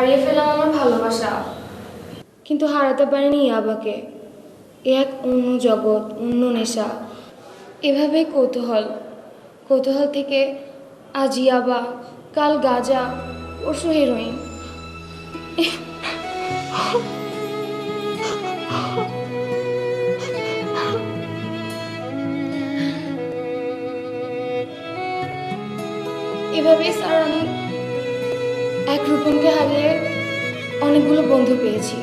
হারিয়ে ফেলাম আমার ভালোবাসা। কিন্তু হারাতে পারিনি ইয়াবাকে এ এক অন্য জগৎ, অন্য নেশা। এভাবেই কৌতূহল। কৌতূহল থেকে আজ ইয়াবা কাল গাজা, পরশু হেরোইন এভাবেই স্যার আমি এক রূপমকে হারিয়ে অনেকগুলো বন্ধু পেয়েছি।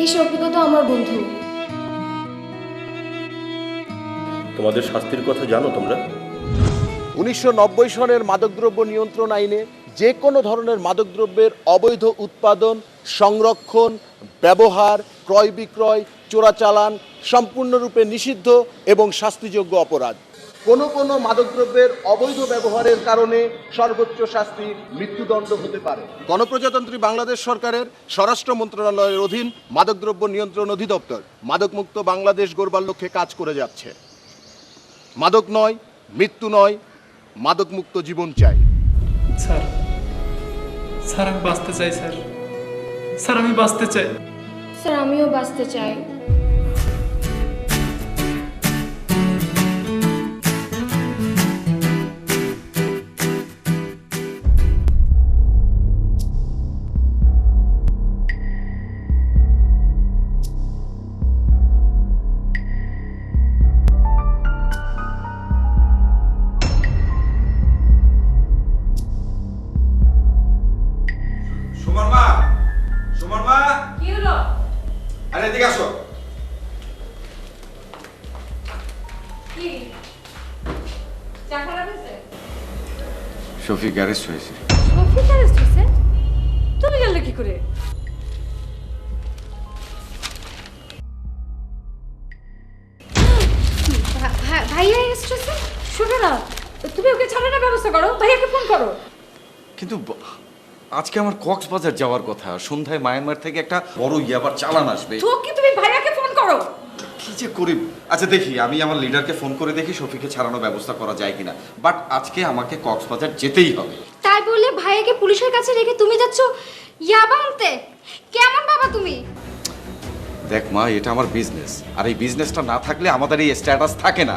এই শফিকও তো আমার বন্ধু। তোমাদের শাস্তির কথা জানো তোমরা? উনিশশো সনের মাদকদ্রব্য নিয়ন্ত্রণ আইনে যে কোনো ধরনের মাদকদ্রব্যের অবৈধ উৎপাদন সংরক্ষণ ব্যবহার ক্রয় বিক্রয় চোরাচালান সম্পূর্ণরূপে নিষিদ্ধ এবং শাস্তিযোগ্য অপরাধ। কোনো কোনো মাদকদ্রব্যের অবৈধ ব্যবহারের কারণে সর্বোচ্চ শাস্তি মৃত্যুদণ্ড হতে পারে। গণপ্রজাতন্ত্রী বাংলাদেশ সরকারের স্বরাষ্ট্র মন্ত্রণালয়ের অধীন মাদকদ্রব্য নিয়ন্ত্রণ অধিদপ্তর মাদকমুক্ত বাংলাদেশ গড়বার লক্ষ্যে কাজ করে যাচ্ছে। মাদক নয় মৃত্যু নয় মাদকমুক্ত জীবন চাই। স্যার স্যার আমি বাঁচতে চাই স্যার। স্যার আমি বাঁচতে চাই। স্যার আমিও বাঁচতে চাই। শফিক অ্যারেস্ট হয়েছে। শফিক অ্যারেস্ট হয়েছে? তুমি জানলে কি করে? ভাইয়া অ্যারেস্ট হয়েছে? শোনো না তুমি ওকে ছাড়ানোর ব্যবস্থা করো ভাইয়াকে ফোন করো। কিন্তু ব- আজকে আমার কক্সবাজার যাওয়ার কথা সন্ধ্যায় মায়ানমার থেকে একটা বড় ইয়াবার চালান আসবে। তো কি তুমি ভাইয়াকে ফোন করো? কি যে করি আচ্ছা দেখি আমি আমার লিডারকে ফোন করে দেখি শফিকে ছাড়ানোর ব্যবস্থা করা যায় কিনা। বাট আজকে আমাকে কক্সবাজার যেতেই হবে। তাই বলে ভাইয়াকে পুলিশের কাছে রেখে তুমি যাচ্ছ? ইয়াবা আনতে কেমন বাবা তুমি? দেখ মা এটা আমার বিজনেস আর এই বিজনেসটা না থাকলে আমাদের এই স্ট্যাটাস থাকে না।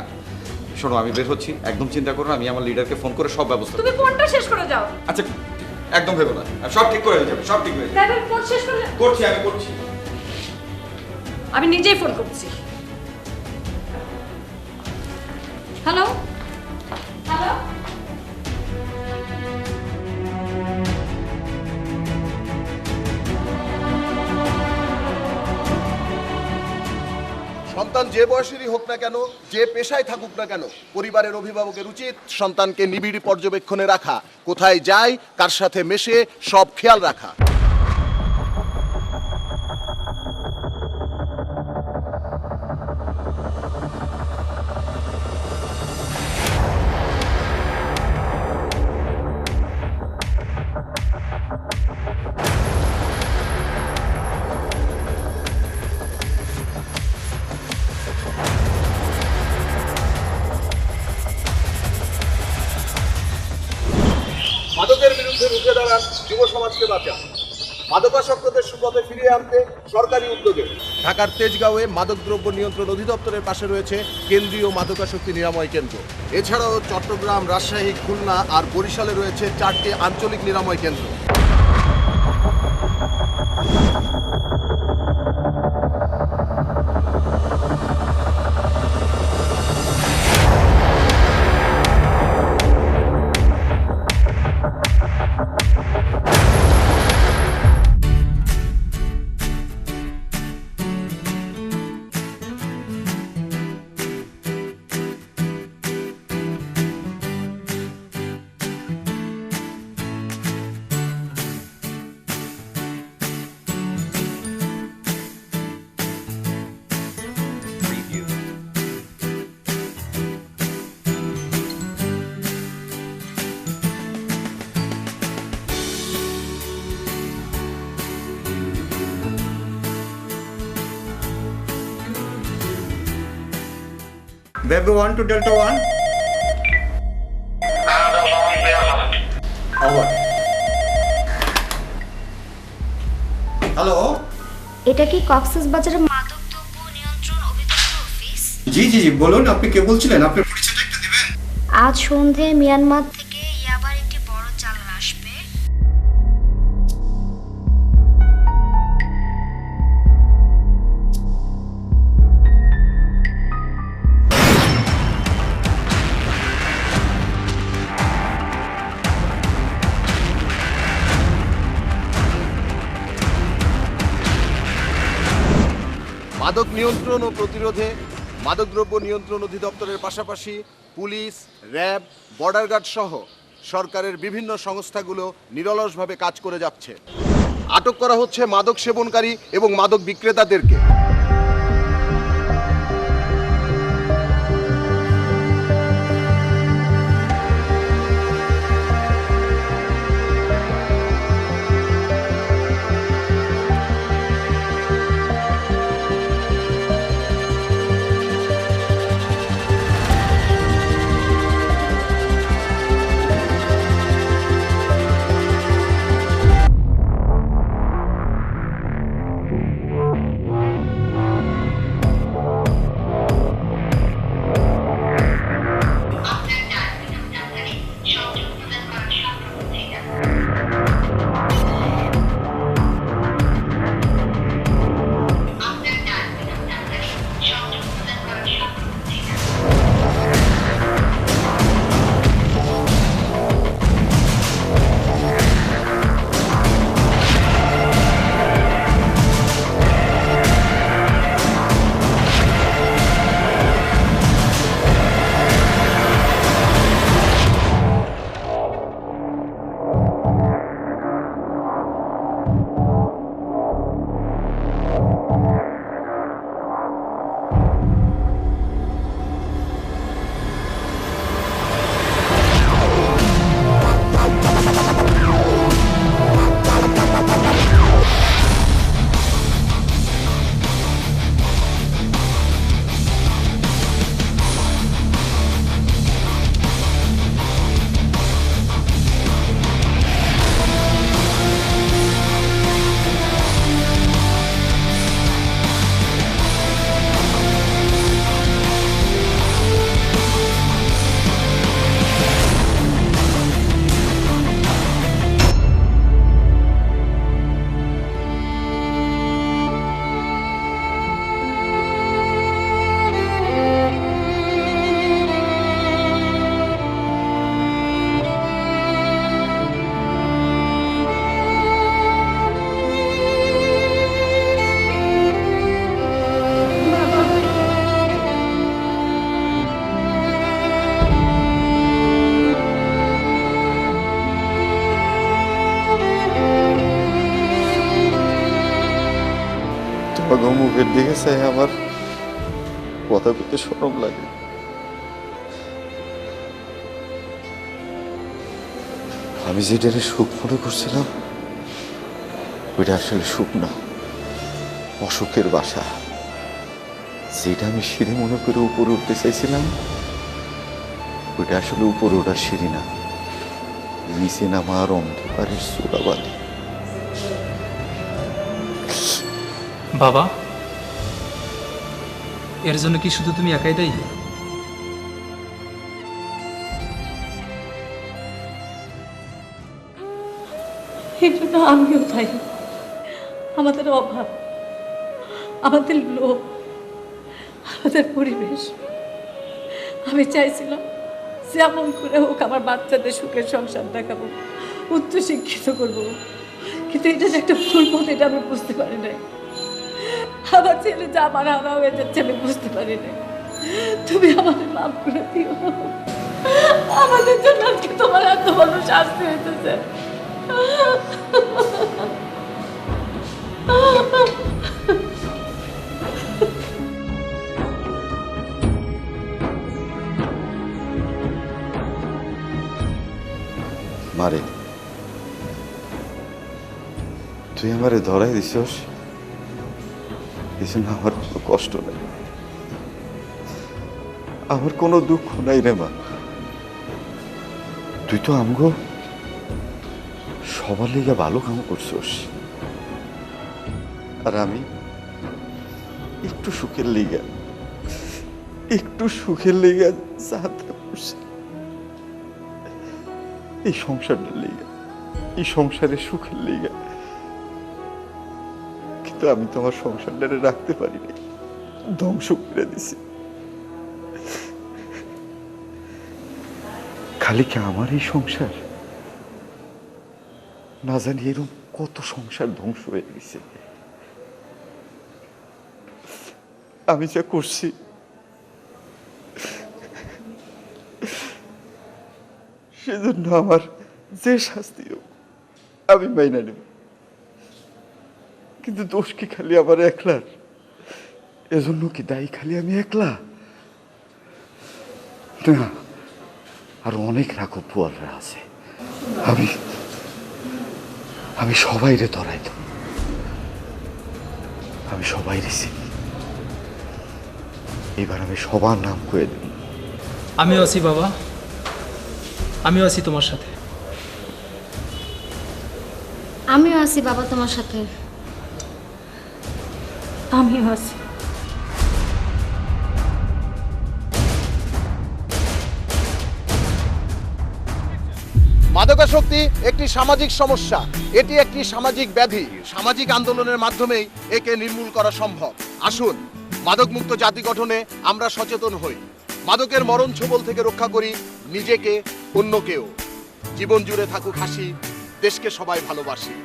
শোনো আমি বের হচ্ছি। একদম চিন্তা করো না, আমি আমার লিডারকে ফোন করে সব ব্যবস্থা তুমি ফোনটা শেষ করে যাও। আচ্ছা একদম ভেবো না। সব ঠিক করে যাবে সব ঠিক হয়ে যাবে। তাই বলে ফোন শেষ করে করছি আমি করছি। আমি নিজেই ফোন করছি। হ্যালো হ্যালো সন্তান যে বয়সেরই হোক না কেন যে পেশায় থাকুক না কেন পরিবারের অভিভাবকের উচিত সন্তানকে নিবিড় পর্যবেক্ষণে রাখা। কোথায় যায় কার সাথে মেশে সব খেয়াল রাখা। মাদকের বিরুদ্ধে রুখে দাঁড়ান যুব সমাজকে বাঁচান। মাদকাসক্তদের সুপথে ফিরিয়ে আনতে সরকারি উদ্যোগে। ঢাকার তেজগাঁওয়ে মাদকদ্রব্য নিয়ন্ত্রণ অধিদপ্তরের পাশে রয়েছে কেন্দ্রীয় মাদকাসক্তি নিরাময় কেন্দ্র। এছাড়াও চট্টগ্রাম, রাজশাহী, খুলনা আর বরিশালে রয়েছে চারটি আঞ্চলিক নিরাময় কেন্দ্র। Baby 1 to Delta 1? Over. Hello এটা কি কক্সেস বাজারের মাদক দ্রব্য নিয়ন্ত্রণ অফিস জি জি বলুন আপনি কে বলছিলেন আপনার পরিচয়টা একটু দিবেন আজ সন্ধে মিয়ানমার থেকে মাদক নিয়ন্ত্রণ ও প্রতিরোধে, মাদকদ্রব্য নিয়ন্ত্রণ অধিদপ্তরের পাশাপাশি পুলিশ, র্যাব, বর্ডার গার্ড সহ সরকারের বিভিন্ন সংস্থাগুলো নিরলসভাবে কাজ করে যাচ্ছে। আটক করা হচ্ছে মাদক সেবনকারী এবং মাদক বিক্রেতাদেরকে। মুখের দিকে চাই আমার কথা বলতে সরম লাগে। আমি যেটা সুখ মনে করছিলাম, ওইটা আসলে সুখ না, অসুখের বাসা। যেটা আমি সিঁড়ি মনে করে উপরে উঠতে চাইছিলাম, ওইটা আসলে উপরে ওঠার সিঁড়ি না। নিচে নামার অন্ধকারের চোরাবালি। বাবা এর জন্য কি শুধু তুমি একাই দায়ী? আমিও তাই আমাদের অভাব, আমাদের লোভ, আমাদের পরিবেশ। আমি চাইছিলাম যেমন করে হোক আমার বাচ্চাদের সুখের সংসার দেখাবো উচ্চ শিক্ষিত করব। কিন্তু এটা যে একটা ভুল পথ, এটা আমি বুঝতে পারি নাই। আমার ছেলে যা আমার হারা হয়ে যাচ্ছে, আমি বুঝতে পারি নাই তুমি আমাদের মাফ করে দিও। আমাদের জন্য আজকে তোমার এত বড় শাস্তি হইতেছে। তুই আমারে ধরাই দিছস? এই জন্য আমার কোনো কষ্ট নেই। আমার কোনো দুঃখ নাই রে মা। তুই তো আমগো সবার লিগে ভালো কাম করছস। আর আমি একটু সুখের লিগা, একটু সুখের লিগা যাত্রা করছি। এই সংসারটার লিগা, এই সংসারের সুখের লিগা। কিন্তু আমি তো আমার সংসারটারে রাখতে পারি নাই ধ্বংস করে দিছি। খালি কি আমার এই সংসার? না জানি এরকম কত সংসার ধ্বংস হয়ে গেছে। আমি যা করছি, সেজন্য আমার যে শাস্তি হোক, আমি মাইনা নেব। কিন্তু দোষ কি খালি আমার একলার এজন্য কি দায়ী খালি আমি একলা? না আর অনেক রাঘব পোয়ালরা আছে। আমি আমি সবাইরে ধরাই দেব। আমি সবাইরে চিনি। এবার আমি সবার নাম কয়ে দেব। আমিও আছি বাবা। আমিও আছি তোমার সাথে। আমিও আছি বাবা তোমার সাথে। আমিও আছি মাদকাসক্তি একটি সামাজিক সমস্যা। এটি একটি সামাজিক ব্যাধি। সামাজিক আন্দোলনের মাধ্যমেই একে নির্মূল করা সম্ভব। আসুন, মাদকমুক্ত জাতি গঠনে আমরা সচেতন হই। মাদকের মরণ ছোবল থেকে রক্ষা করি নিজেকে, অন্যকেও। জীবন জুড়ে থাকুক হাসি, দেশকে সবাই ভালোবাসি।